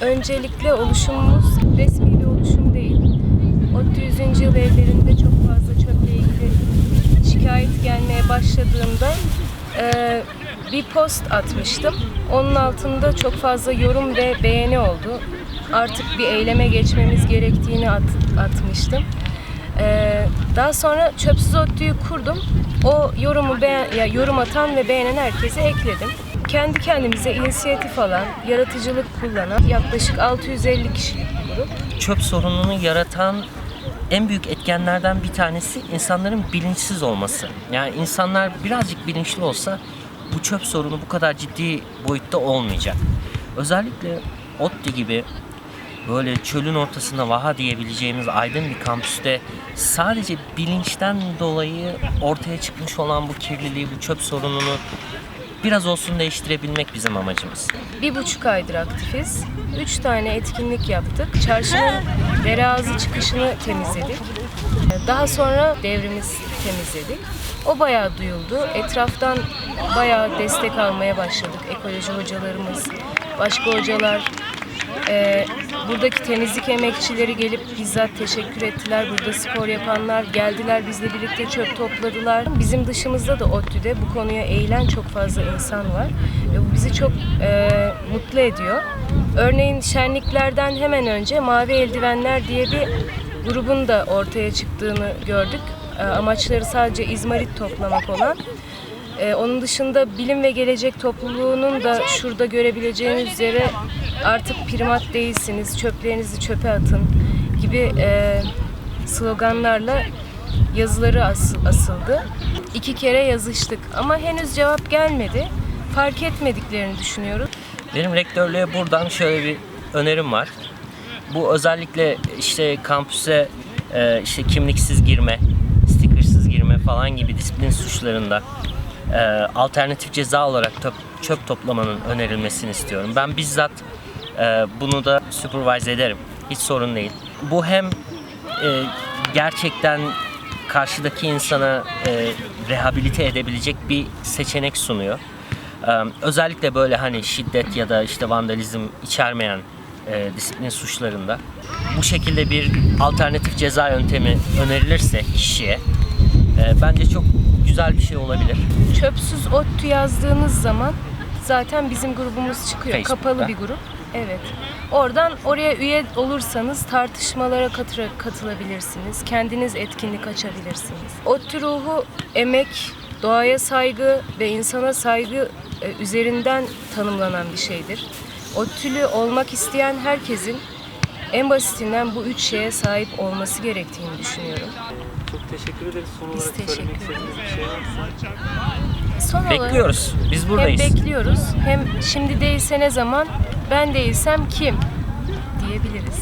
Öncelikle oluşumumuz resmi bir oluşum değil. ODTÜ 100. yıl evlerinde çok fazla çöple ilgili şikayet gelmeye başladığında e, bir post atmıştım. Onun altında çok fazla yorum ve beğeni oldu. Artık bir eyleme geçmemiz gerektiğini at, atmıştım. E, daha sonra Çöpsüz ODTÜ'yü kurdum. O yorumu beğen, ya yorum atan ve beğenen herkese ekledim. Kendi kendimize inisiyatif alan, yaratıcılık kullanan yaklaşık 650 kişilik bir grup. çöp sorununu yaratan en büyük etkenlerden bir tanesi insanların bilinçsiz olması. Yani insanlar birazcık bilinçli olsa bu çöp sorunu bu kadar ciddi boyutta olmayacak. Özellikle ODTÜ gibi böyle çölün ortasında vaha diyebileceğimiz aydın bir kampüste sadece bilinçten dolayı ortaya çıkmış olan bu kirliliği, bu çöp sorununu biraz olsun değiştirebilmek bizim amacımız. Bir buçuk aydır aktifiz. Üç tane etkinlik yaptık. Çarşının derazı çıkışını temizledik. Daha sonra devrimiz temizledik. O bayağı duyuldu. Etraftan bayağı destek almaya başladık. Ekoloji hocalarımız, başka hocalar, Ee, buradaki temizlik emekçileri gelip bizzat teşekkür ettiler. Burada spor yapanlar geldiler bizle birlikte çöp topladılar. Bizim dışımızda da ODTÜ'de bu konuya eğilen çok fazla insan var. Ve bu bizi çok e, mutlu ediyor. Örneğin şenliklerden hemen önce Mavi Eldivenler diye bir grubun da ortaya çıktığını gördük. E, amaçları sadece izmarit toplamak olan. Ee, onun dışında bilim ve gelecek topluluğunun da şurada görebileceğiniz üzere artık primat değilsiniz, çöplerinizi çöpe atın gibi e, sloganlarla yazıları as- asıldı. İki kere yazıştık ama henüz cevap gelmedi. Fark etmediklerini düşünüyoruz. Benim rektörlüğe buradan şöyle bir önerim var. Bu özellikle işte kampüse e, işte kimliksiz girme, stickersız girme falan gibi disiplin suçlarında e, alternatif ceza olarak töp- çöp toplamanın önerilmesini istiyorum. Ben bizzat e, bunu da supervise ederim. Hiç sorun değil. Bu hem e, gerçekten karşıdaki insana e, rehabilite edebilecek bir seçenek sunuyor. Ee, özellikle böyle hani şiddet ya da işte vandalizm içermeyen e, disiplin suçlarında bu şekilde bir alternatif ceza yöntemi önerilirse kişiye e, bence çok güzel bir şey olabilir. Çöpsüz ODTÜ yazdığınız zaman zaten bizim grubumuz çıkıyor. Facebook'ta. Kapalı bir grup. Evet. Oradan oraya üye olursanız tartışmalara katıra- katılabilirsiniz. Kendiniz etkinlik açabilirsiniz. ODTÜ ruhu emek, doğaya saygı ve insana saygı e, üzerinden tanımlanan bir şeydir. ODTÜ'lü olmak isteyen herkesin en basitinden bu üç şeye sahip olması gerektiğini düşünüyorum. Çok teşekkür ederiz. Son Biz olarak teşekkür söylemek istediğiniz bir şey varsa. Son olarak- Bekliyoruz. Biz buradayız. Hem bekliyoruz hem şimdi değilse ne zaman ben değilsem kim diyebiliriz.